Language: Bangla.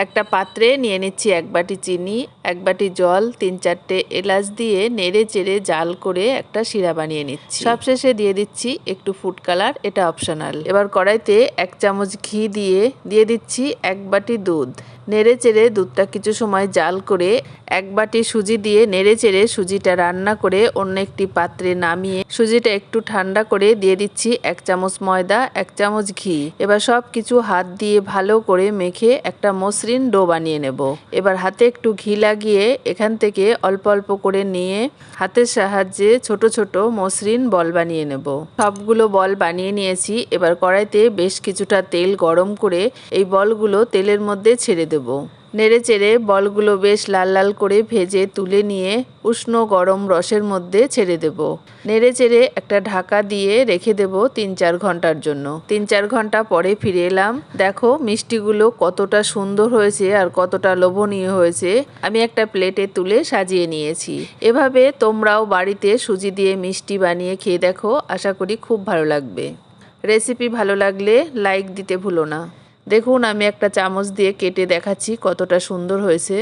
একটা পাত্রে নিয়ে নিচ্ছি এক বাটি চিনি এক বাটি জল, তিন চারটে এলাচ দিয়ে নেড়ে চেড়ে জাল করে একটা শিরা বানিয়ে নিচ্ছি। সবশেষে দিয়ে দিচ্ছি একটু ফুড কালার এটা অপশনাল এবার কড়াইতে এক চামচ ঘি দিয়ে দিয়ে দিচ্ছি এক বাটি দুধ। নেড়ে চেড়ে দুধটা কিছু সময় জাল করে এক বাটি সুজি দিয়ে নেড়ে চেড়ে সুজিটা রান্না করে অন্য একটি পাত্রে নামিয়ে সুজিটা একটু ঠান্ডা করে দিয়ে দিচ্ছি এক চামচ ময়দা, এক চামচ ঘি। এবার সব কিছু হাত দিয়ে ভালো করে মেখে একটা মসৃণ ডো বানিয়ে নেব। এবার হাতে একটু ঘি লাগিয়ে এখান থেকে অল্প অল্প করে নিয়ে হাতের সাহায্যে ছোট ছোট মসৃণ বল বানিয়ে নেব। সবগুলো বল বানিয়ে নিয়েছি। এবার কড়াইতে বেশ কিছুটা তেল গরম করে এই বলগুলো তেলের মধ্যে ছেড়ে দেব। নেড়ে চেড়ে বলগুলো বেশ লাল লাল করে ভেজে তুলে নিয়ে উষ্ণ গরম রসের মধ্যে ছেড়ে দেব। নেড়ে চেড়ে একটা ঢাকা দিয়ে রেখে দেব তিন চার ঘণ্টার জন্য। তিন চার ঘণ্টা পরে ফিরে এলাম। দেখো, মিষ্টিগুলো কতটা সুন্দর হয়েছে আর কতটা লোভনীয় হয়েছে। আমি একটা প্লেটে তুলে সাজিয়ে নিয়েছি। এভাবে তোমরাও বাড়িতে সুজি দিয়ে মিষ্টি বানিয়ে খেয়ে দেখো। আশা করি খুব ভালো লাগবে। রেসিপি ভালো লাগলে লাইক দিতে ভুলো না। দেখুন আমি একটা চামচ দিয়ে কেটে দেখাচ্ছি কতটা সুন্দর হয়েছে।